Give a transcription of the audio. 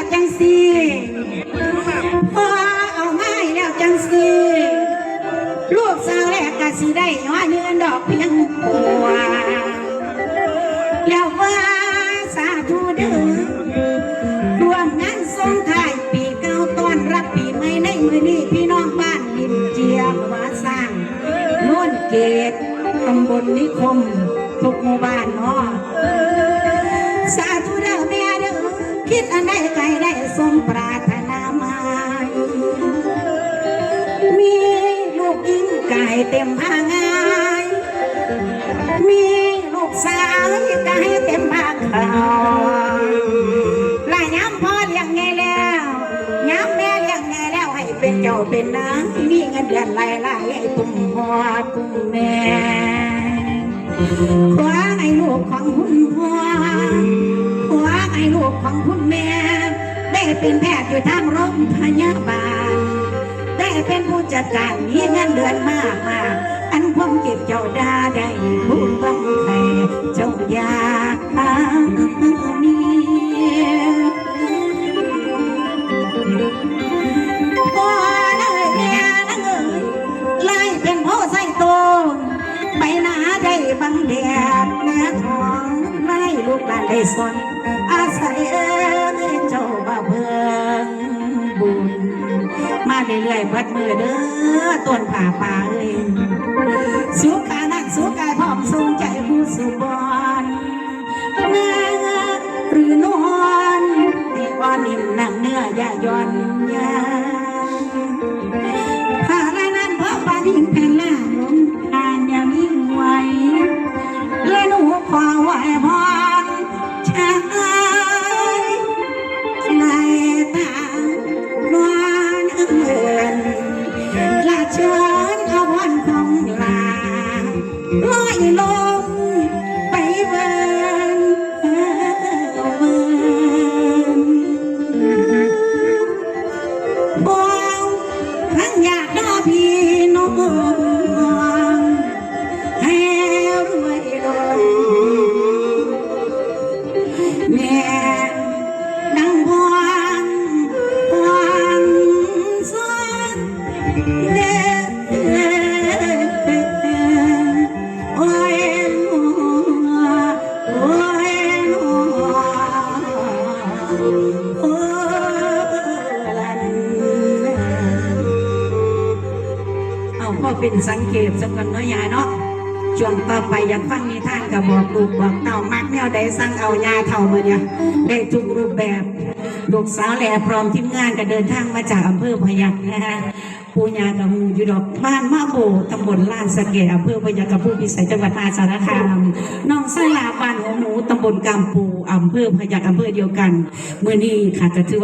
แล้วจังสิพอเอาง่ายแล้วจังสิลูกสาวแรกก็สิได้ย้อนเงินดอกเพียงปัวแล้วว่าสาธุเด้อรวมงานสงท้ายปีเก่าต้อนรับปีใหม่ในมือนี้พี่น้องบ้านดินเจียมาสร้างโน่นเกตตำบลนิคมทุกหมู่บ้านเนาะสาธุเด้อแม่เด้อ คิดอันใดไกลได้สมปรารถนามามีลูกยิงไก่เต็มพางาย มีลูกสาวไก่เต็มพางขาวลาย้ำพ่อเลี้ยงไงแล้วย้ำแม่เลี้ยงไงแล้วให้เป็นเจ้าเป็นนางมีเงินเดือนหลายหลายให้ตุ้มพ่อตุ้มแม่ ขอให้ลูกของคุณพ่อขอให้ลูกของคุณแม่ ได้เป็นแพทย์อยู่ทางโรงพยาบาล ได้เป็นผู้จัดการมีเงินเดือนมากมากอันความเก็บเจ้าดาได้ผู้บังใครเจ้ายา ลูกหลานได้สนอาศัยเอ้ยเจ้าบ่าวเพิ่งบุญ มาเรื่อยๆเบิดมือเด้อต้นป่าป่าเอ้ยสู้กานักสู้กายพร้อมสูงใจผู้สุบอนนางหรือนอนอ่อนนิ่มหนังเนื้ออย่าย่อนยา ลอยลงไปเวินเวินบองทั้งอยากด้พี่น้องให้รวยรวยแม่ดังบอนบอนสอนเด้ เอาพ่อเป็นสังเกตสักกันเนาะยายเนาะช่วงต่อไปอยากฟังนิทานกับบอกลูกบอกเต่ามักแนวใดสั่งเอายาเท่ามาเนี่ยได้ทุกรูปแบบ ลูกสาวแหล่พร้อมทีมงานก็เดินทางมาจากอำเภอพยัคฆ์นะคะปูญากระหูอยู่ดอกบ้านมาโบตำบลลานสะเกดอำเภอพยัคฆ์กับผู้พิสัยจังหวัดมาสารคามน้องไส้ลาบ้านหัวหมูตำบลกำปูอำเภอพยัคฆ์อำเภอเดียวกันเมื่อนี้ค่ะจะถือว่า